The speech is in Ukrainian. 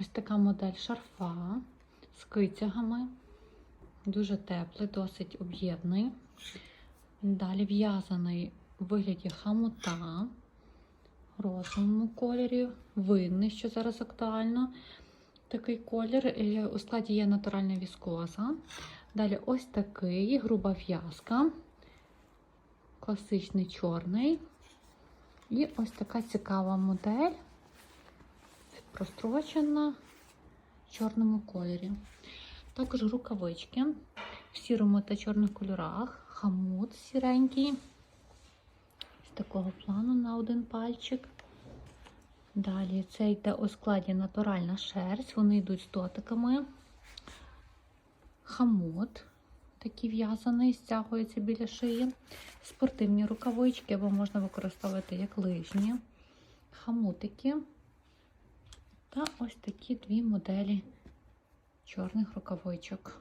Ось така модель шарфа з кицягами. Дуже теплий, досить об'ємний. Далі в'язаний у вигляді хамута в розовому кольорі. Винний, що зараз актуально. Такий колір. Е, У складі є натуральна віскоза. Далі ось такий, груба в'язка. Класичний чорний. І ось така цікава модель. Прострочена в чорному кольорі. Також рукавички в сірому та чорних кольорах. Хамут сіренький. З такого плану на один пальчик. Далі це йде у складі натуральна шерсть. Вони йдуть з дотиками. Хамут такий в'язаний, стягується біля шиї. Спортивні рукавички, або можна використовувати як лижні. Хамутики. Та ось такі дві моделі чорних рукавичок.